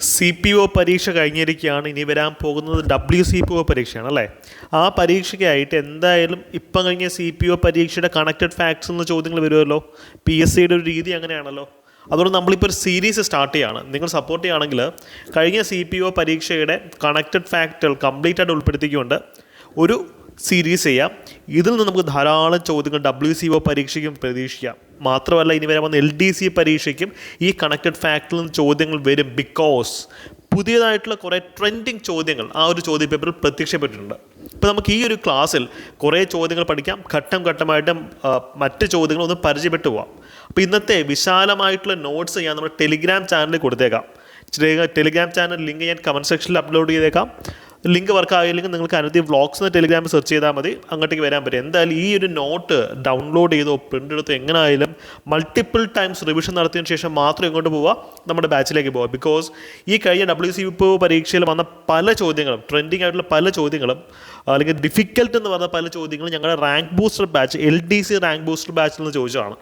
C P O പരീക്ഷ കഴിഞ്ഞിരിക്കുകയാണ്. ഇനി വരാൻ പോകുന്നത് ഡബ്ല്യു സി പി ഒ പരീക്ഷയാണ് അല്ലേ? ആ പരീക്ഷയ്ക്കായിട്ട് എന്തായാലും ഇപ്പം കഴിഞ്ഞ സി പി ഒ പരീക്ഷയുടെ കണക്റ്റഡ് ഫാക്ട്സ് എന്ന ചോദ്യങ്ങൾ വരുമല്ലോ? പി എസ് സിയുടെ ഒരു രീതി അങ്ങനെയാണല്ലോ. അതുകൊണ്ട് നമ്മളിപ്പോൾ ഒരു സീരീസ് സ്റ്റാർട്ട് ചെയ്യുകയാണ് നിങ്ങൾ സപ്പോർട്ട് ചെയ്യുകയാണെങ്കിൽ കഴിഞ്ഞ സി പി ഒ പരീക്ഷയുടെ കണക്റ്റഡ് ഫാക്റ്റുകൾ കംപ്ലീറ്റ് ആയിട്ട് ഉൾപ്പെടുത്തിക്കൊണ്ട് ഒരു സീരീസ് ചെയ്യാം. ഇതിൽ നിന്ന് നമുക്ക് ധാരാളം ചോദ്യങ്ങൾ ഡബ്ല്യു സി ഒ പരീക്ഷയ്ക്കും പ്രതീക്ഷിക്കാം. മാത്രമല്ല ഇനി വരാൻ വന്ന എൽ ഡി സി പരീക്ഷയ്ക്കും ഈ കണക്റ്റഡ് ഫാക്ടറിൽ നിന്ന് ചോദ്യങ്ങൾ വരും ബിക്കോസ് പുതിയതായിട്ടുള്ള കുറേ ട്രെൻഡിങ് ചോദ്യങ്ങൾ ആ ഒരു ചോദ്യ പേപ്പറിൽ പ്രത്യക്ഷപ്പെട്ടിട്ടുണ്ട്. ഇപ്പോൾ നമുക്ക് ഈ ഒരു ക്ലാസ്സിൽ കുറേ ചോദ്യങ്ങൾ പഠിക്കാം. ഘട്ടം ഘട്ടമായിട്ട് മറ്റ് ചോദ്യങ്ങൾ ഒന്ന് പരിചയപ്പെട്ടു പോവാം. അപ്പോൾ ഇന്നത്തെ വിശാലമായിട്ടുള്ള നോട്ട്സ് ഞാൻ നമ്മുടെ ടെലിഗ്രാം ചാനലിൽ കൊടുത്തേക്കാം. ടെലിഗ്രാം ചാനൽ ലിങ്ക് ഞാൻ കമന്റ് സെക്ഷനിൽ അപ്ലോഡ് ചെയ്തേക്കാം. ലിങ്ക് വർക്ക് ആയില്ലെങ്കിൽ നിങ്ങൾക്ക് അനുമതി വ്ളോഗ്സ് എന്ന് ടെലിഗ്രാമിൽ സെർച്ച് ചെയ്താൽ മതി. അങ്ങോട്ടേക്ക് വരാൻ പറ്റും. എന്തായാലും ഈ ഒരു നോട്ട് ഡൗൺലോഡ് ചെയ്തോ പ്രിന്റ് എടുത്തോ എങ്ങനെ ആയാലും മൾട്ടിപ്പിൾ ടൈംസ് റിവിഷൻ നടത്തിയതിന് ശേഷം മാത്രം ഇങ്ങോട്ട് പോവുക നമ്മുടെ ബാച്ചിലേക്ക് പോവുക ബിക്കോസ് ഈ കഴിഞ്ഞ ഡബ്ല്യു സി പി പരീക്ഷയിൽ വന്ന പല ചോദ്യങ്ങളും ട്രെൻഡിങ് ആയിട്ടുള്ള പല ചോദ്യങ്ങളും അല്ലെങ്കിൽ ഡിഫിക്കൽട്ട് എന്ന് പറഞ്ഞ പല ചോദ്യങ്ങളും ഞങ്ങളുടെ rank booster batch L D C rank booster ബാച്ചിൽ നിന്ന് ചോദിച്ചതാണ്.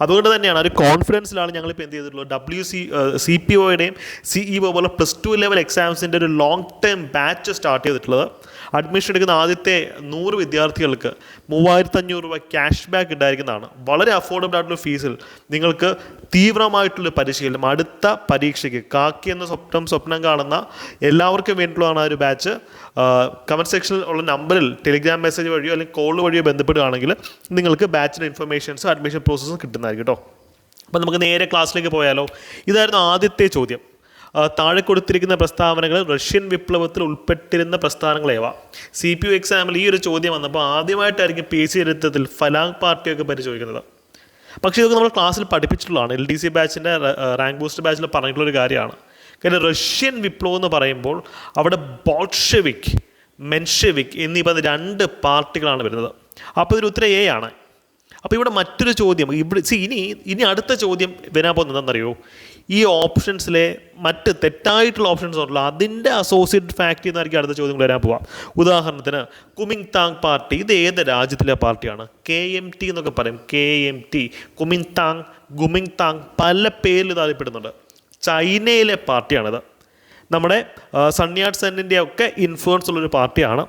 അതുകൊണ്ട് തന്നെയാണ് ഒരു കോൺഫിഡൻസിലാണ് ഞങ്ങളിപ്പോൾ എന്ത് ചെയ്തിട്ടുള്ളത്? ഡബ്ല്യു സി സി പി ഒയുടെയും സി ഇ ഒ പോലെ പ്ലസ് ടു ലെവൽ എക്സാംസിന്റെ ഒരു ലോങ് ടേം ബാച്ച് സ്റ്റാർട്ട് ചെയ്തിട്ടുള്ളത്. അഡ്മിഷൻ എടുക്കുന്ന ആദ്യത്തെ നൂറ് വിദ്യാർത്ഥികൾക്ക് മൂവായിരത്തഞ്ഞൂറ് രൂപ ക്യാഷ് ബാക്ക് ഉണ്ടായിരിക്കുന്നതാണ്. വളരെ അഫോർഡബിൾ ആയിട്ടുള്ള ഫീസിൽ നിങ്ങൾക്ക് തീവ്രമായിട്ടുള്ള പരിശീലനം അടുത്ത പരീക്ഷയ്ക്ക് കാക്കി എന്ന സ്വപ്നം സ്വപ്നം കാണുന്ന എല്ലാവർക്കും വേണ്ടിയിട്ടുള്ളതാണ് ആ ഒരു ബാച്ച് കമന്റ് സെക്ഷനിൽ ഉള്ള നമ്പറിൽ ടെലിഗ്രാം മെസ്സേജ് വഴിയോ അല്ലെങ്കിൽ കോൾ വഴിയോ ബന്ധപ്പെടുകയാണെങ്കിൽ നിങ്ങൾക്ക് ബാച്ചിന്റെ ഇൻഫർമേഷൻസും അഡ്മിഷൻ പ്രോസസ്സും കിട്ടുന്നതായിരിക്കും കേട്ടോ അപ്പോൾ നമുക്ക് നേരെ ക്ലാസ്സിലേക്ക് പോയാലോ. ഇതായിരുന്നു ആദ്യത്തെ ചോദ്യം. താഴെ കൊടുത്തിരിക്കുന്ന പ്രസ്താവനകൾ റഷ്യൻ വിപ്ലവത്തിൽ ഉൾപ്പെട്ടിരുന്ന പ്രസ്ഥാനങ്ങളേവ സി പി യു എക്സാമിൽ ഈ ഒരു ചോദ്യം വന്നപ്പോൾ ആദ്യമായിട്ടായിരിക്കും പി സി ചരിത്രത്തിൽ ഫലാങ് പാർട്ടിയൊക്കെ പരിശോധിക്കുന്നത്. പക്ഷേ ഇതൊക്കെ നമ്മൾ ക്ലാസ്സിൽ പഠിപ്പിച്ചിട്ടുള്ളതാണ്. എൽ ഡി സി ബാച്ചിന്റെ റാങ്ക് ബൂസ്റ്റ് ബാച്ചിൽ പറഞ്ഞിട്ടുള്ള ഒരു കാര്യമാണ്. കാര്യം റഷ്യൻ വിപ്ലവം എന്ന് പറയുമ്പോൾ അവിടെ ബോൾഷെവിക് മെൻഷെവിക് എന്നീ പറഞ്ഞ രണ്ട് പാർട്ടികളാണ് വരുന്നത്. അപ്പോൾ ഇതൊരു ഉത്തരം എ ആണ്. അപ്പോൾ ഇവിടെ മറ്റൊരു ചോദ്യം ഇവിടെ ഇനി ഇനി അടുത്ത ചോദ്യം വരാൻ പോകുന്നത് എന്താണെന്നറിയോ? ഈ ഓപ്ഷൻസിലെ മറ്റ് തെറ്റായിട്ടുള്ള ഓപ്ഷൻസ് ഉണ്ടല്ലോ അതിന്റെ അസോസിയേറ്റഡ് ഫാക്ടറി എന്നായിരിക്കും അടുത്ത ചോദ്യങ്ങൾ വരാൻ പോവാം. ഉദാഹരണത്തിന് കുമിങ് താങ് പാർട്ടി ഇത് ഏത് രാജ്യത്തിലെ പാർട്ടിയാണ്? കെ എം ടി എന്നൊക്കെ പറയും. K M T Kuomintang Kuomintang പല പേരിൽ ഇത് അറിയപ്പെടുന്നുണ്ട്. ചൈനയിലെ പാർട്ടിയാണിത്. നമ്മുടെ സണ്യാട് സെന്നിന്റെ ഒക്കെ ഇൻഫ്ലുവൻസ് ഉള്ളൊരു പാർട്ടിയാണ്.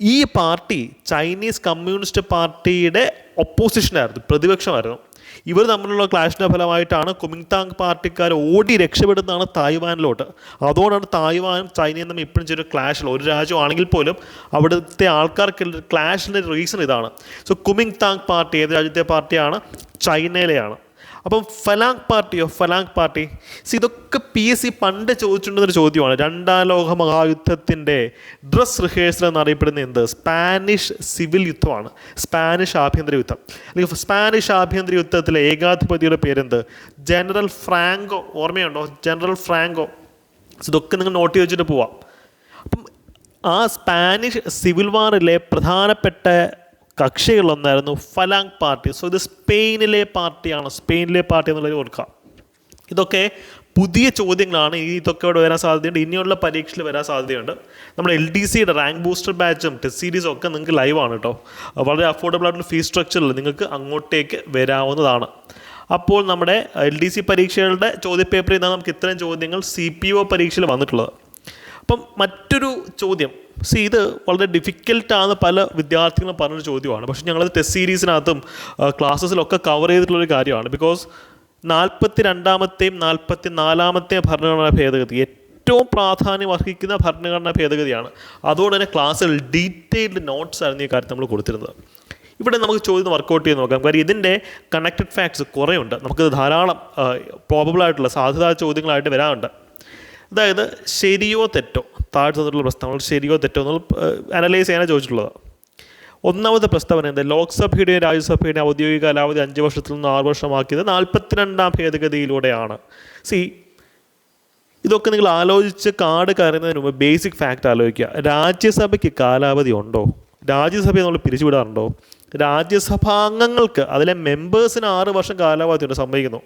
ഈ പാർട്ടി ചൈനീസ് കമ്മ്യൂണിസ്റ്റ് പാർട്ടിയുടെ ഒപ്പോസിഷനായിരുന്നു പ്രതിപക്ഷമായിരുന്നു. ഇവർ തമ്മിലുള്ള ക്ലാഷിന്റെ ഫലമായിട്ടാണ് കുമിങ്താങ് പാർട്ടിക്കാർ ഓടി രക്ഷപ്പെടുന്നതാണ് തായ്വാനിലോട്ട്. അതുകൊണ്ടാണ് തായ്വാനും ചൈനയും തമ്മിൽ ഇപ്പോഴും ചെറിയ ക്ലാഷിൽ ഒരു രാജ്യമാണെങ്കിൽ പോലും അവിടുത്തെ ആൾക്കാർക്ക് ക്ലാഷിന്റെ റീസൺ ഇതാണ്. സോ കുമിങ് താങ് പാർട്ടി ഏത് രാജ്യത്തെ പാർട്ടിയാണ്? ചൈനയിലെയാണ്. അപ്പം ഫലാങ് പാർട്ടിയോ ഫലാങ് പാർട്ടി? ഇതൊക്കെ പി എസ് സി പണ്ട് ചോദിച്ചിട്ടുള്ളൊരു ചോദ്യമാണ്. രണ്ടാം ലോക മഹായുദ്ധത്തിന്റെ ഡ്രസ് റിഹേഴ്സൽ എന്നറിയപ്പെടുന്ന എന്ത്? സ്പാനിഷ് സിവിൽ യുദ്ധമാണ്. സ്പാനിഷ് ആഭ്യന്തര യുദ്ധം. അല്ലെങ്കിൽ സ്പാനിഷ് ആഭ്യന്തര യുദ്ധത്തിലെ ഏകാധിപതിയുടെ പേരെന്ത്? ജനറൽ ഫ്രാങ്കോ ഓർമ്മയുണ്ടോ? ജനറൽ ഫ്രാങ്കോ ഇതൊക്കെ നിങ്ങൾ നോട്ട് ചെയ്ത് വെച്ചിട്ട് പോവാം. അപ്പം ആ സ്പാനിഷ് സിവിൽ വാറിലെ പ്രധാനപ്പെട്ട കക്ഷികളൊന്നായിരുന്നു ഫലാങ് പാർട്ടി. സോ ഇത് സ്പെയിനിലെ പാർട്ടിയാണ്. സ്പെയിനിലെ പാർട്ടി എന്നുള്ളത് ഓർക്കുക ഇതൊക്കെ പുതിയ ചോദ്യങ്ങളാണ്. ഇതൊക്കെ ഇവിടെ വരാൻ സാധ്യതയുണ്ട്. ഇനിയുള്ള പരീക്ഷയിൽ വരാൻ സാധ്യതയുണ്ട്. നമ്മുടെ എൽ ഡി സിയുടെ റാങ്ക് ബൂസ്റ്റർ ബാച്ചും ടെസ്റ്റ് സീരീസും ഒക്കെ നിങ്ങൾക്ക് ലൈവാണ് കേട്ടോ വളരെ അഫോർഡബിൾ ആയിട്ടുള്ള ഫീസ് സ്ട്രക്ചറിൽ നിങ്ങൾക്ക് അങ്ങോട്ടേക്ക് വരാവുന്നതാണ്. അപ്പോൾ നമ്മുടെ എൽ ഡി സി പരീക്ഷകളുടെ ചോദ്യപേപ്പറിൽ നിന്നാണ് നമുക്ക് ഇത്തരം ചോദ്യങ്ങൾ സി പി ഒ പരീക്ഷയിൽ വന്നിട്ടുള്ളത്. അപ്പം മറ്റൊരു ചോദ്യം. സി ഇത് വളരെ ഡിഫിക്കൽട്ടാണ് പല വിദ്യാർത്ഥികളും പറഞ്ഞൊരു ചോദ്യമാണ്. പക്ഷേ ഞങ്ങളത് ടെസ്റ്റ് സീരീസിനകത്തും ക്ലാസ്സസിലൊക്കെ കവർ ചെയ്തിട്ടുള്ളൊരു കാര്യമാണ് ബിക്കോസ് നാൽപ്പത്തി രണ്ടാമത്തെയും നാൽപ്പത്തി നാലാമത്തെയും ഭരണഘടനാ ഭേദഗതി ഏറ്റവും പ്രാധാന്യം അർഹിക്കുന്ന ഭരണഘടനാ ഭേദഗതിയാണ്. അതുകൊണ്ട് തന്നെ ക്ലാസ്സിൽ ഡീറ്റെയിൽഡ് നോട്ട്സ് ആയിരുന്നു ഈ കാര്യം നമ്മൾ കൊടുത്തിരുന്നത്. ഇവിടെ നമുക്ക് ചോദ്യം വർക്കൗട്ട് ചെയ്ത് നോക്കാം. കാര്യം ഇതിന്റെ കണക്റ്റഡ് ഫാക്ട്സ് കുറേ ഉണ്ട് നമുക്ക് ധാരാളം പ്രോബബിൾ ആയിട്ടുള്ള സാധ്യതാ ചോദ്യങ്ങളായിട്ട് വരാറുണ്ട്. അതായത് ശരിയോ തെറ്റോ? താഴെ തന്നിട്ടുള്ള പ്രസ്താവനകൾ ശരിയോ തെറ്റോ എന്നുള്ള അനലൈസ് ചെയ്യാനാണ് ചോദിച്ചിട്ടുള്ളത്. ഒന്നാമത്തെ പ്രസ്താവന എന്താ? ലോക്സഭയുടെയും രാജ്യസഭയുടെയും ഔദ്യോഗിക കാലാവധി അഞ്ച് വർഷത്തിൽ നിന്ന് ആറ് വർഷമാക്കിയത് നാൽപ്പത്തിരണ്ടാം ഭേദഗതിയിലൂടെയാണ്. സി ഇതൊക്കെ നിങ്ങൾ ആലോചിച്ച് കാർഡ് കയറുന്നതിന് മുമ്പ് ബേസിക് ഫാക്റ്റ് ആലോചിക്കുക. രാജ്യസഭയ്ക്ക് കാലാവധി ഉണ്ടോ? രാജ്യസഭയെ നമ്മൾ പിരിച്ചുവിടാറുണ്ടോ? രാജ്യസഭാംഗങ്ങൾക്ക് അതിലെ മെമ്പേഴ്സിന് ആറ് വർഷം കാലാവധി ഉണ്ട് സമ്മതിക്കുന്നു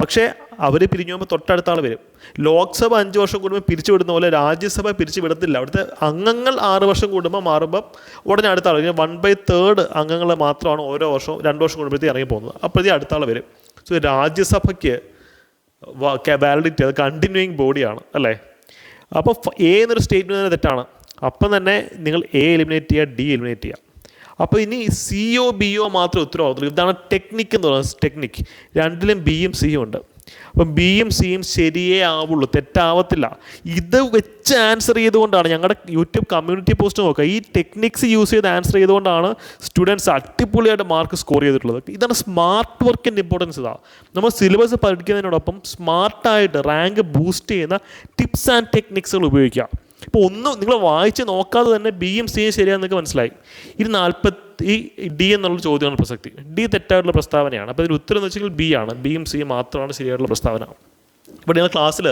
പക്ഷേ അവർ പിരിഞ്ഞു പോകുമ്പോൾ തൊട്ടടുത്ത ആൾ വരും. ലോക്സഭ അഞ്ച് വർഷം കൂടുമ്പോൾ പിരിച്ചു വിടുന്ന പോലെ രാജ്യസഭ പിരിച്ചു വിടത്തില്ല. അവിടുത്തെ അംഗങ്ങൾ ആറ് വർഷം കൂടുമ്പോൾ മാറുമ്പം ഉടനെ അടുത്ത ആൾ വൺ ബൈ തേർഡ് അംഗങ്ങൾ മാത്രമാണ് ഓരോ വർഷവും രണ്ട് വർഷം കൂടുമ്പോഴത്തേക്ക് ഇറങ്ങി പോകുന്നത്. അപ്പോഴത്തേക്ക് അടുത്ത ആൾ വരും. സോ രാജ്യസഭയ്ക്ക് വാലിഡിറ്റി അത് കണ്ടിന്യൂയിങ് ബോഡിയാണ് അല്ലേ? അപ്പോൾ എ എന്നൊരു സ്റ്റേറ്റ്മെന്റ് തന്നെ തെറ്റാണ്. അപ്പം തന്നെ നിങ്ങൾ എ എലിമിനേറ്റ് ചെയ്യുക ഡി എലിമിനേറ്റ് ചെയ്യുക. അപ്പോൾ ഇനി സി ഒ ബി ഒ മാത്രം ഉത്തരവാദിത്തം ഇതാണ് ടെക്നിക്ക് എന്ന് പറയുന്നത് ടെക്നിക്ക് രണ്ടിലും ബിയും സിയും ഉണ്ട്. അപ്പം ബിയും സിയും ശരിയേ ആവുള്ളൂ. തെറ്റാവത്തില്ല. ഇത് വെച്ച് ആൻസർ ചെയ്തുകൊണ്ടാണ് ഞങ്ങളുടെ യൂട്യൂബ് കമ്മ്യൂണിറ്റി പോസ്റ്റ് നോക്കുക. ഈ ടെക്നിക്സ് യൂസ് ചെയ്ത് ആൻസർ ചെയ്തുകൊണ്ടാണ് സ്റ്റുഡൻസ് അടിപൊളിയായിട്ട് മാർക്ക് സ്കോർ ചെയ്തിട്ടുള്ളത്. ഇതാണ് സ്മാർട്ട് വർക്കിന്റെ ഇമ്പോർട്ടൻസ് ഇതാണ് നമ്മൾ സിലബസ് പഠിക്കുന്നതിനോടൊപ്പം സ്മാർട്ടായിട്ട് റാങ്ക് ബൂസ്റ്റ് ചെയ്യുന്ന ടിപ്സ് ആൻഡ് ടെക്നിക്സുകൾ ഉപയോഗിക്കുക. ഇപ്പോൾ ഒന്നും നിങ്ങൾ വായിച്ച് നോക്കാതെ തന്നെ ബി ബിയും സിയും ശരിയാണെന്നൊക്കെ മനസ്സിലായി. ഇത് നാൽപ്പത്തി ഡി എന്നുള്ള ചോദ്യമാണ് പ്രസക്തി. ഡി തെറ്റായിട്ടുള്ള പ്രസ്താവനയാണ്. അപ്പോൾ ഇതിന് ഉത്തരം എന്ന് വെച്ചാൽ ബി ആണ്. ബി ബിയും സിയും മാത്രമാണ് ശരിയായിട്ടുള്ള പ്രസ്താവന. ഇവിടെ ഞങ്ങൾ ക്ലാസ്സിൽ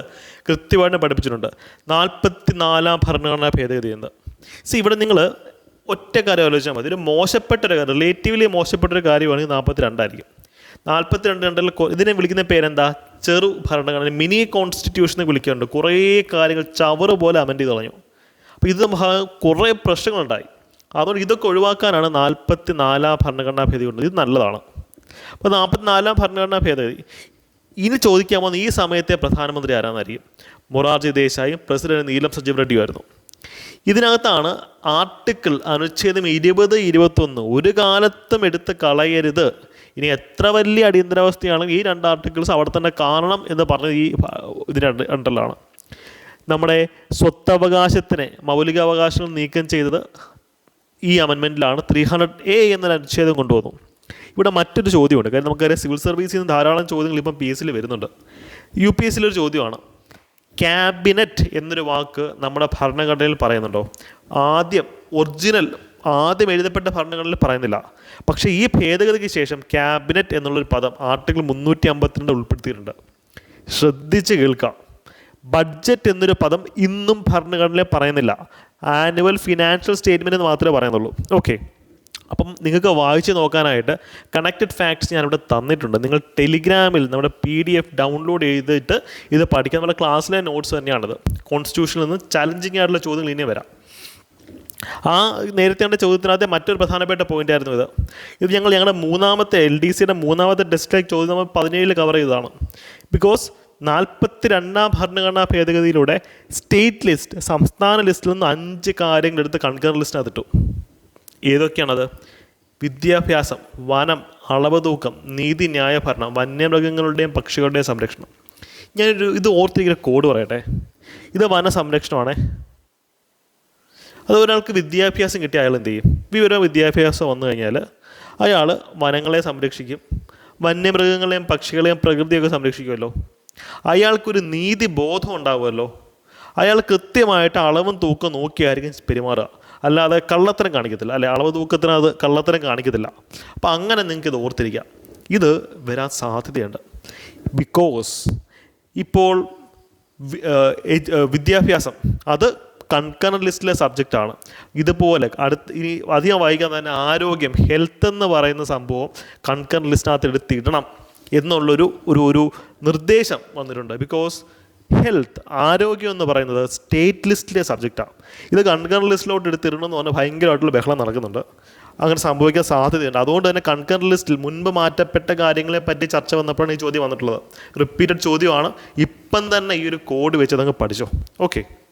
കൃത്യമായിട്ട് പഠിപ്പിച്ചിട്ടുണ്ട്. നാൽപ്പത്തി നാലാം ഭരണഘടനാ ഭേദഗതി എന്ന്. സി ഇവിടെ നിങ്ങൾ ഒറ്റ കാര്യം ആലോചിച്ചാൽ മതി. ഒരു മോശപ്പെട്ടൊരു കാര്യം റിലേറ്റീവ്ലി മോശപ്പെട്ടൊരു കാര്യമാണെങ്കിൽ നാൽപ്പത്തി രണ്ടായിരിക്കും നാൽപ്പത്തി രണ്ട് രണ്ടിൽ ഇതിനെ വിളിക്കുന്ന പേരെന്താ? ചെറു ഭരണഘടന മിനി കോൺസ്റ്റിറ്റ്യൂഷൻ എന്ന് വിളിക്കുന്നുണ്ട് കുറേ കാര്യങ്ങൾ ചവറ് പോലെ അമെൻഡ് ചെയ്ത് കളഞ്ഞു. അപ്പോൾ ഇത് കുറേ പ്രശ്നങ്ങളുണ്ടായി. അതുകൊണ്ട് ഇതൊക്കെ ഒഴിവാക്കാനാണ് നാൽപ്പത്തി നാലാം ഭരണഘടനാ ഭേദഗതി കൊണ്ടത്. ഇത് നല്ലതാണ്. അപ്പോൾ നാൽപ്പത്തി നാലാം ഭരണഘടനാ ഭേദഗതി. ഇനി ചോദിക്കാൻ പോകുന്ന ഈ സമയത്തെ പ്രധാനമന്ത്രി ആരാന്നായിരിക്കും? മൊറാർജി ദേശായും പ്രസിഡന്റ് നീലം സജീവ് റെഡ്ഡിയുമായിരുന്നു ഇതിനകത്താണ് ആർട്ടിക്കിൾ അനുച്ഛേദം ഇരുപത് ഇരുപത്തൊന്ന് ഒരു കാലത്തും എടുത്ത് കളയരുത് ഇനി എത്ര വലിയ അടിയന്തരാവസ്ഥയാണെങ്കിൽ ഈ രണ്ട് ആർട്ടിക്കിൾസ് അവിടെ തന്നെ കാണണം എന്ന് പറഞ്ഞത് ഈ ഇതിന്റെ അണ്ടറിലാണ് നമ്മുടെ സ്വത്തവകാശത്തിനെ മൗലികാവകാശങ്ങൾ നീക്കം ചെയ്തത് ഈ അമെൻമെന്റിലാണ് ത്രീ ഹൺഡ്രഡ് എ എന്നൊരു അനുച്ഛേദം കൊണ്ടുവന്നു. ഇവിടെ മറ്റൊരു ചോദ്യമുണ്ട്. കാര്യം നമുക്കറിയാം സിവിൽ സർവീസിൽ നിന്ന് ധാരാളം ചോദ്യങ്ങൾ ഇപ്പം പി എസ് സിയിൽ വരുന്നുണ്ട്. യു പി എസ് സിയിലൊരു ചോദ്യമാണ്. ക്യാബിനറ്റ് എന്നൊരു വാക്ക് നമ്മുടെ ഭരണഘടനയിൽ പറയുന്നുണ്ടോ? ആദ്യം ഒറിജിനൽ ആദ്യം എഴുതപ്പെട്ട ഭരണഘടനയിൽ പറയുന്നില്ല. പക്ഷേ ഈ ഭേദഗതിക്ക് ശേഷം ക്യാബിനറ്റ് എന്നുള്ളൊരു പദം ആർട്ടിക്കിൾ മുന്നൂറ്റി അമ്പത്തിരണ്ട് ഉൾപ്പെടുത്തിയിട്ടുണ്ട്. ശ്രദ്ധിച്ച് കേൾക്കാം. ബഡ്ജറ്റ് എന്നൊരു പദം ഇന്നും ഭരണഘടനയിൽ പറയുന്നില്ല. ആനുവൽ ഫിനാൻഷ്യൽ സ്റ്റേറ്റ്മെന്റ് എന്ന് മാത്രമേ പറയുന്നുള്ളൂ. ഓക്കെ. അപ്പം നിങ്ങൾക്ക് വായിച്ച് നോക്കാനായിട്ട് കണക്റ്റഡ് ഫാക്ട്സ് ഞാനിവിടെ തന്നിട്ടുണ്ട്. നിങ്ങൾ ടെലിഗ്രാമിൽ നമ്മുടെ പി ഡി എഫ് ഡൗൺലോഡ് ചെയ്തിട്ട് ഇത് പഠിക്കാൻ നമ്മുടെ ക്ലാസ്സിലെ നോട്ട്സ് തന്നെയാണിത്. കോൺസ്റ്റിറ്റ്യൂഷനിൽ നിന്ന് ചലഞ്ചിങ് ആയിട്ടുള്ള ചോദ്യങ്ങൾ ഇനി വരാം. ആ നേരത്തെ കണ്ട ചോദ്യത്തിനകത്തെ മറ്റൊരു പ്രധാനപ്പെട്ട പോയിന്റ് ആയിരുന്നു ഇത്. ഇത് ഞങ്ങൾ ഞങ്ങളുടെ മൂന്നാമത്തെ എൽ ഡി സിയുടെ മൂന്നാമത്തെ ഡിസ്ട്രിക്ട് ചോദ്യം നമ്മൾ പതിനേഴിൽ കവർ ചെയ്തതാണ്. ബിക്കോസ് നാൽപ്പത്തി രണ്ടാം ഭരണഘടനാ ഭേദഗതിയിലൂടെ സ്റ്റേറ്റ് ലിസ്റ്റ് സംസ്ഥാന ലിസ്റ്റിൽ നിന്ന് അഞ്ച് കാര്യങ്ങൾ എടുത്ത് കൺകർ ലിസ്റ്റിനകത്തിട്ടു ഏതൊക്കെയാണത്? വിദ്യാഭ്യാസം വനം അളവ് തൂക്കം നീതി ന്യായ ഭരണം വന്യമൃഗങ്ങളുടെയും പക്ഷികളുടെയും സംരക്ഷണം. ഞാനൊരു ഇത് ഓർത്തിരിക്കുന്ന കോഡ് പറയട്ടെ? ഇത് വന സംരക്ഷണമാണേ അത് ഒരാൾക്ക് വിദ്യാഭ്യാസം കിട്ടിയ അയാൾ എന്ത് ചെയ്യും? വിവര വിദ്യാഭ്യാസം വന്നു കഴിഞ്ഞാൽ അയാൾ വനങ്ങളെ സംരക്ഷിക്കും വന്യമൃഗങ്ങളെയും പക്ഷികളെയും പ്രകൃതിയൊക്കെ സംരക്ഷിക്കുമല്ലോ. അയാൾക്കൊരു നീതി ബോധം ഉണ്ടാവുമല്ലോ. അയാൾ കൃത്യമായിട്ട് അളവും തൂക്കം നോക്കിയായിരിക്കും പെരുമാറുക. അല്ലാതെ കള്ളത്തരം കാണിക്കത്തില്ല. അല്ലെ അളവ് തൂക്കത്തിന് അത് കള്ളത്തരം കാണിക്കത്തില്ല. അപ്പം അങ്ങനെ നിങ്ങൾക്ക് ഇത് ഓർത്തിരിക്കാം ഇത് വരാൻ സാധ്യതയുണ്ട്. ബിക്കോസ് ഇപ്പോൾ വിദ്യാഭ്യാസം അത് കൺകറന്റ് ലിസ്റ്റിലെ സബ്ജക്റ്റാണ് ഇതുപോലെ അടുത്ത് ഇനി അധികം വായിക്കാൻ തന്നെ ആരോഗ്യം ഹെൽത്ത് എന്ന് പറയുന്ന സംഭവം കൺകറന്റ് ലിസ്റ്റിനകത്ത് എടുത്തിടണം എന്നുള്ളൊരു ഒരു ഒരു നിർദ്ദേശം വന്നിട്ടുണ്ട്. ബിക്കോസ് ഹെൽത്ത് ആരോഗ്യം എന്ന് പറയുന്നത് സ്റ്റേറ്റ് ലിസ്റ്റിലെ സബ്ജക്റ്റാണ് ഇത് കൺകറന്റ് ലിസ്റ്റിലോട്ട് എടുത്തിടണം എന്ന് പറഞ്ഞാൽ ഭയങ്കരമായിട്ടുള്ള ബഹളം നടക്കുന്നുണ്ട്. അങ്ങനെ സംഭവിക്കാൻ സാധ്യതയുണ്ട്. അതുകൊണ്ട് തന്നെ കൺകറന്റ് ലിസ്റ്റിൽ മുൻപ് മാറ്റപ്പെട്ട കാര്യങ്ങളെ പറ്റി ചർച്ച വന്നപ്പോഴാണ് ഈ ചോദ്യം വന്നിട്ടുള്ളത്. റിപ്പീറ്റഡ് ചോദ്യമാണ്. ഇപ്പം തന്നെ ഈ ഒരു കോഡ് വെച്ച് അതങ്ങ് പഠിച്ചോ. ഓക്കെ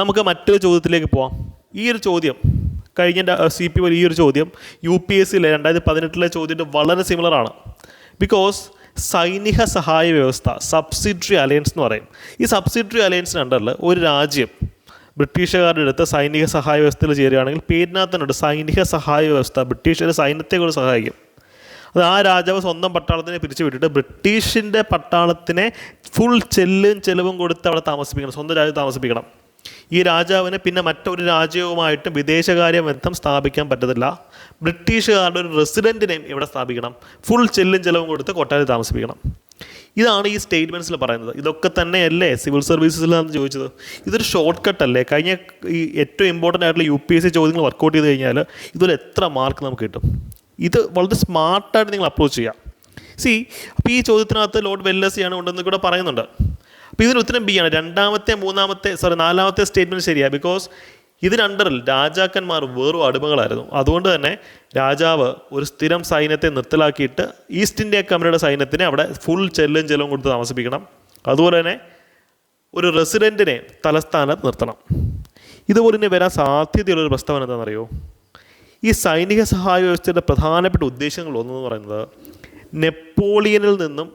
നമുക്ക് മറ്റൊരു ചോദ്യത്തിലേക്ക് പോവാം. ഈ ഒരു ചോദ്യം കഴിഞ്ഞ സി പി ഈ ഒരു ചോദ്യം യു പി എസ് സിയിലെ രണ്ടായിരത്തി പതിനെട്ടിലെ ചോദ്യത്തിന് വളരെ സിമിലറാണ് ബിക്കോസ് സൈനിക സഹായ വ്യവസ്ഥ സബ്സിഡറി അലയൻസ് എന്ന് പറയും. ഈ സബ്സിഡറി അലയൻസിന് അണ്ടറിൽ ഒരു രാജ്യം ബ്രിട്ടീഷുകാരുടെ അടുത്ത് സൈനിക സഹായ വ്യവസ്ഥയിൽ ചേരുകയാണെങ്കിൽ പേരിനകത്തുണ്ട് സൈനിക സഹായ വ്യവസ്ഥ. ബ്രിട്ടീഷുകാർ സൈന്യത്തെ കൂടെ സഹായിക്കും. അത് ആ രാജാവ് സ്വന്തം പട്ടാളത്തിനെ പിരിച്ചു വിട്ടിട്ട് ബ്രിട്ടീഷിന്റെ പട്ടാളത്തിനെ ഫുൾ ചെല്ലും ചെലവും കൊടുത്ത് അവിടെ താമസിപ്പിക്കണം. സ്വന്തം രാജ്യത്ത് താമസിപ്പിക്കണം. ഈ രാജാവിന് പിന്നെ മറ്റൊരു രാജ്യവുമായിട്ടും വിദേശകാര്യ ബന്ധം സ്ഥാപിക്കാൻ പറ്റത്തില്ല. ബ്രിട്ടീഷുകാരുടെ ഒരു റെസിഡന്റിനെയും ഇവിടെ സ്ഥാപിക്കണം. ഫുൾ ചെല്ലും ചെലവും കൊടുത്ത് കൊട്ടാരത്തിൽ താമസിപ്പിക്കണം. ഇതാണ് ഈ സ്റ്റേറ്റ്മെന്റ്സിൽ പറയുന്നത്. ഇതൊക്കെ തന്നെയല്ലേ സിവിൽ സർവീസസിൽ സർവീസസിലാണെന്ന് ചോദിച്ചത്? ഇതൊരു ഷോർട്ട് കട്ട് അല്ലേ? കഴിഞ്ഞ ഈ ഏറ്റവും ഇമ്പോർട്ടന്റ് ആയിട്ടുള്ള യു പി എസ് സി ചോദ്യങ്ങൾ വർക്കൗട്ട് ചെയ്ത് കഴിഞ്ഞാൽ ഇതൊരു എത്ര മാർക്ക് നമുക്ക് കിട്ടും? ഇത് വളരെ സ്മാർട്ടായിട്ട് നിങ്ങൾ അപ്രോച്ച് ചെയ്യാം. സി അപ്പോൾ ഈ ചോദ്യത്തിനകത്ത് ലോഡ് വെല്ലസിയാണ് ഉണ്ടെന്ന് കൂടെ പറയുന്നുണ്ട്. അപ്പോൾ ഇതിന് ഉത്തരം ബി ആണ്. രണ്ടാമത്തെ മൂന്നാമത്തെ സോറി നാലാമത്തെ സ്റ്റേറ്റ്മെന്റ് ശരിയാണ് ബിക്കോസ് ഇതിനണ്ടറിൽ രാജാക്കന്മാർ വെറും അടിമകളായിരുന്നു. അതുകൊണ്ട് തന്നെ രാജാവ് ഒരു സ്ഥിരം സൈന്യത്തെ നിർത്തലാക്കിയിട്ട് ഈസ്റ്റ് ഇന്ത്യ കമ്പനിയുടെ സൈന്യത്തിനെ അവിടെ ഫുൾ ചെല്ലും ചെലവും കൊടുത്ത് താമസിപ്പിക്കണം. അതുപോലെ തന്നെ ഒരു റെസിഡന്റിനെ തലസ്ഥാനത്ത് നിർത്തണം. ഇതുപോലെ തന്നെ വരാൻ സാധ്യതയുള്ളൊരു പ്രസ്താവന എന്താണെന്നറിയോ? ഈ സൈനിക സഹായ വ്യവസ്ഥയുടെ പ്രധാനപ്പെട്ട ഉദ്ദേശങ്ങൾ ഒന്നെന്ന് പറയുന്നത് നെപ്പോളിയനിൽ നിന്നും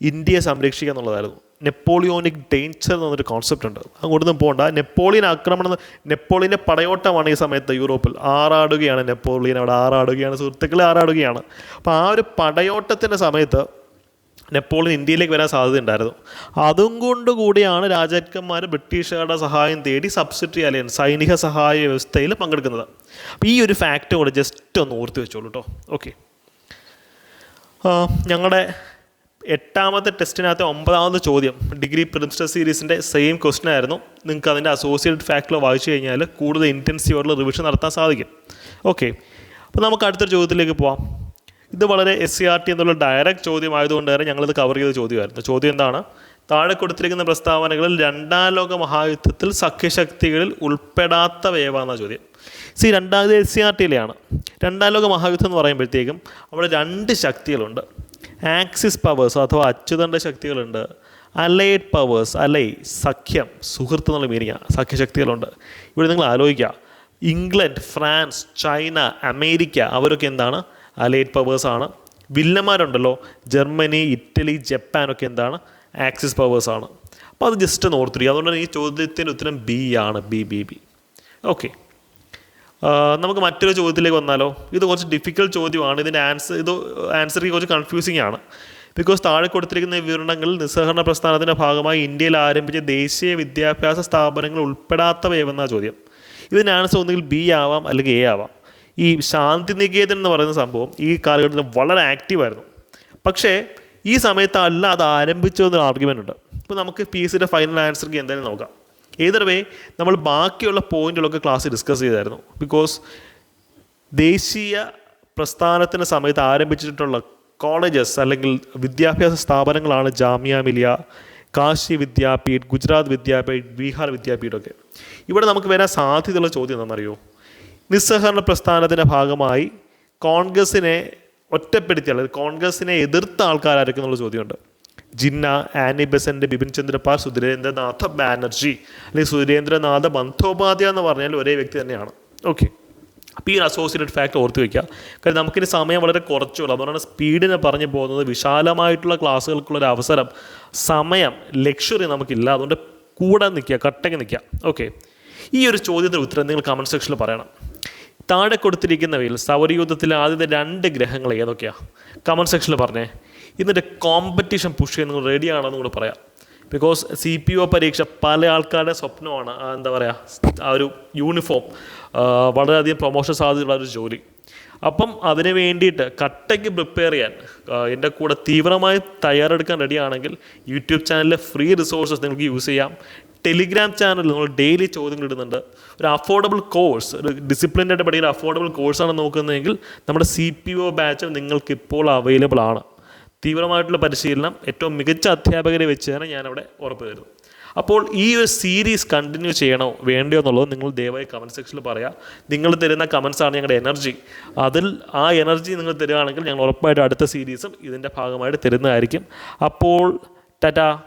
ഇന്ത്യയെ സംരക്ഷിക്കുക എന്നുള്ളതായിരുന്നു. നെപ്പോളിയോണിക് ഡേഞ്ചർ എന്നൊരു കോൺസെപ്റ്റ് ഉണ്ട്. അങ്ങോട്ടൊന്നും പോകണ്ട നെപ്പോളിയൻ ആക്രമണം നെപ്പോളിയന്റെ പടയോട്ടമാണ് ഈ സമയത്ത് യൂറോപ്പിൽ. ആറാടുകയാണ് നെപ്പോളിയൻ. അവിടെ ആറാടുകയാണ്. സുഹൃത്തുക്കളെ ആറാടുകയാണ്. അപ്പോൾ ആ ഒരു പടയോട്ടത്തിന്റെ സമയത്ത് നെപ്പോളിയൻ ഇന്ത്യയിലേക്ക് വരാൻ സാധ്യതയുണ്ടായിരുന്നു. അതും കൊണ്ട് കൂടിയാണ് രാജാക്കന്മാർ ബ്രിട്ടീഷുകാരുടെ സഹായം തേടി സബ്സിഡറി അലയൻസ് സൈനിക സഹായ വ്യവസ്ഥയിൽ പങ്കെടുക്കുന്നത്. അപ്പോൾ ഈ ഒരു ഫാക്റ്റ് കൂടെ ജസ്റ്റ് ഒന്ന് ഓർത്ത് വെച്ചോളൂ കേട്ടോ ഓക്കെ ഞങ്ങളുടെ എട്ടാമത്തെ ടെസ്റ്റിനകത്തെ ഒമ്പതാമത്തെ ചോദ്യം. ഡിഗ്രി പ്രിൻസ്റ്റർ സീരീസിന്റെ സെയിം ക്വസ്റ്റൻ ആയിരുന്നു. നിങ്ങൾക്ക് അതിന്റെ അസോസിയേറ്റ് ഫാക്ടറിൽ വായിച്ചു കഴിഞ്ഞാൽ കൂടുതൽ ഇന്റൻസീവായിട്ടുള്ള റിവിഷൻ നടത്താൻ സാധിക്കും. ഓക്കെ അപ്പോൾ നമുക്ക് അടുത്തൊരു ചോദ്യത്തിലേക്ക് പോവാം. ഇത് വളരെ എസ് സി ആർ ടി എന്നുള്ള ഡയറക്റ്റ് ചോദ്യമായതുകൊണ്ട് തന്നെ ഞങ്ങളിത് കവർ ചെയ്ത ചോദ്യമായിരുന്നു. ചോദ്യം എന്താണ്? താഴെ കൊടുത്തിരിക്കുന്ന പ്രസ്താവനകളിൽ രണ്ടാം ലോക മഹായുദ്ധത്തിൽ സഖ്യശക്തികളിൽ ഉൾപ്പെടാത്തവയവാന്ന ചോദ്യം. സി രണ്ടാമത് എസ് സി ആർ ടിയിലെയാണ് രണ്ടാം ലോക മഹായുദ്ധം എന്ന് പറയുമ്പോഴത്തേക്കും അവിടെ രണ്ട് ശക്തികളുണ്ട്. ആക്സിസ് പവേഴ്സ് അഥവാ അച്യുതന്റെ ശക്തികളുണ്ട്. അലൈഡ് പവേഴ്സ് അലൈ സഖ്യം സുഹൃത്ത് എന്നുള്ള മീനിങ്ങാണ് സഖ്യശക്തികളുണ്ട് ഇവിടെ നിങ്ങൾ ആലോചിക്കുക. ഇംഗ്ലണ്ട് ഫ്രാൻസ് ചൈന അമേരിക്ക അവരൊക്കെ എന്താണ്? അലൈഡ് പവേഴ്സാണ് വില്ലന്മാരുണ്ടല്ലോ. ജർമ്മനി ഇറ്റലി ജപ്പാനൊക്കെ എന്താണ്? ആക്സിസ് പവേഴ്സാണ് അപ്പോൾ അത് ജസ്റ്റ് ഒന്ന് ഓർത്തിരിക്കുക. അതുകൊണ്ട് ഈ ചോദ്യത്തിന്റെ ഉത്തരം ബി ആണ്. ബി ബി ബി ഓക്കെ നമുക്ക് മറ്റൊരു ചോദ്യത്തിലേക്ക് വന്നാലോ? ഇത് കുറച്ച് ഡിഫിക്കൽട്ട് ചോദ്യമാണ്. ഇതിന്റെ ആൻസർ ഇത് ആൻസർ കുറച്ച് കൺഫ്യൂസിംഗ് ആണ്. ബിക്കോസ് താഴെ കൊടുത്തിരിക്കുന്ന വിവരണങ്ങൾ നിസ്സഹരണ പ്രസ്ഥാനത്തിന്റെ ഭാഗമായി ഇന്ത്യയിൽ ആരംഭിച്ച ദേശീയ വിദ്യാഭ്യാസ സ്ഥാപനങ്ങൾ ഉൾപ്പെടാത്തവയെന്ന ചോദ്യം. ഇതിന് ആൻസർ ഒന്നുകിൽ ബി ആവാം അല്ലെങ്കിൽ എ ആവാം. ഈ ശാന്തിനികേതൻ എന്ന് പറയുന്ന സംഭവം ഈ കാലഘട്ടത്തിൽ വളരെ ആക്റ്റീവായിരുന്നു പക്ഷേ ഈ സമയത്തല്ല അത് അത് ആരംഭിച്ചതെന്നൊരു ആർഗ്യുമെന്റ് ഉണ്ട്. ഇപ്പോൾ നമുക്ക് പി സിയുടെ ഫൈനൽ ആൻസർക്ക് എന്തായാലും നോക്കാം. ഏതൊരു വേ നമ്മൾ ബാക്കിയുള്ള പോയിന്റുകളൊക്കെ ക്ലാസ് ഡിസ്കസ് ചെയ്തായിരുന്നു. ബിക്കോസ് ദേശീയ പ്രസ്ഥാനത്തിന് സമയത്ത് ആരംഭിച്ചിട്ടുള്ള കോളേജസ് അല്ലെങ്കിൽ വിദ്യാഭ്യാസ സ്ഥാപനങ്ങളാണ് ജാമ്യ മിലിയ കാശി വിദ്യാപീഠ് ഗുജറാത്ത് വിദ്യാപീഠ് ബീഹാർ വിദ്യാപീഠമൊക്കെ ഇവിടെ നമുക്ക് വരാൻ സാധ്യതയുള്ള ചോദ്യം എന്താണെന്നറിയോ? നിസ്സഹകരണ പ്രസ്ഥാനത്തിന്റെ ഭാഗമായി കോൺഗ്രസിനെ ഒറ്റപ്പെടുത്തിയ അല്ലെങ്കിൽ കോൺഗ്രസിനെ എതിർത്ത ആൾക്കാരായിരിക്കും എന്നുള്ള ചോദ്യമുണ്ട്. ജിന്ന ആനി ബെസന്റ് ബിപിൻ ചന്ദ്രപാൽ സുരേന്ദ്രനാഥ ബാനർജി അല്ലെങ്കിൽ സുരേന്ദ്രനാഥ ബന്ധോപാധ്യായ എന്ന് പറഞ്ഞാൽ ഒരേ വ്യക്തി തന്നെയാണ്. ഓക്കെ അപ്പോൾ ഈ അസോസിയേറ്റഡ് ഫാക്ട് ഓർത്ത് വയ്ക്കുക കാരണം നമുക്കിനി സമയം വളരെ കുറച്ചുള്ളൂ. അതുകൊണ്ടാണ് സ്പീഡിനെ പറഞ്ഞു പോകുന്നത് വിശാലമായിട്ടുള്ള ക്ലാസ്സുകൾക്കുള്ള ഒരു അവസരം സമയം ലക്ഷറി നമുക്കില്ല. അതുകൊണ്ട് കൂടെ നിൽക്കുക കട്ടങ്ങി നിൽക്കുക. ഓക്കെ ഈ ഒരു ചോദ്യത്തിന് ഉത്തരം നിങ്ങൾ കമന്റ് സെക്ഷനിൽ പറയണം. താഴെ കൊടുത്തിരിക്കുന്നവയിൽ സൗരയൂഥത്തിലെ ആദ്യത്തെ രണ്ട് ഗ്രഹങ്ങൾ ഏതൊക്കെയാണ് കമന്റ് സെക്ഷനിൽ പറഞ്ഞേ. ഇതിന്റെ കോമ്പറ്റീഷൻ പുഷ് ചെയ്യുന്നത് റെഡി ആണെന്ന് കൂടെ പറയാം. ബിക്കോസ് സി പി ഒ പരീക്ഷ പല ആൾക്കാരുടെ സ്വപ്നമാണ്. എന്താ പറയുക ആ ഒരു യൂണിഫോം വളരെയധികം പ്രൊമോഷൻ സാധ്യതയുള്ള ഒരു ജോലി. അപ്പം അതിന് വേണ്ടിയിട്ട് കട്ടയ്ക്ക് പ്രിപ്പയർ ചെയ്യാൻ എന്റെ കൂടെ തീവ്രമായി തയ്യാറെടുക്കാൻ റെഡിയാണെങ്കിൽ യൂട്യൂബ് ചാനലിലെ ഫ്രീ റിസോഴ്സസ് നിങ്ങൾക്ക് യൂസ് ചെയ്യാം. ടെലിഗ്രാം ചാനലിൽ നമ്മൾ ഡെയിലി ചോദ്യങ്ങൾ ഇടുന്നുണ്ട്. ഒരു അഫോർഡബിൾ കോഴ്സ് ഒരു ഡിസിപ്ലിന്റെ പഠിക്കുന്ന അഫോർഡബിൾ കോഴ്സാണ് നോക്കുന്നതെങ്കിൽ നമ്മുടെ സി പി ഒ ബാച്ച് നിങ്ങൾക്ക് ഇപ്പോൾ അവൈലബിൾ ആണ്. തീവ്രമായിട്ടുള്ള പരിശീലനം ഏറ്റവും മികച്ച അധ്യാപകരെ വെച്ച് തന്നെ ഞാനവിടെ ഉറപ്പ് തരുന്നു. അപ്പോൾ ഈ ഒരു സീരീസ് കണ്ടിന്യൂ ചെയ്യണോ വേണ്ടയോ എന്നുള്ളത് നിങ്ങൾ ദയവായി കമന്റ് സെക്ഷനിൽ പറയാം. നിങ്ങൾ തരുന്ന കമൻസാണ് ഞങ്ങളുടെ എനർജി അതിൽ ആ എനർജി നിങ്ങൾ തരികയാണെങ്കിൽ ഞങ്ങൾ ഉറപ്പായിട്ട് അടുത്ത സീരീസും ഇതിന്റെ ഭാഗമായിട്ട് തരുന്നതായിരിക്കും. അപ്പോൾ ടാറ്റ.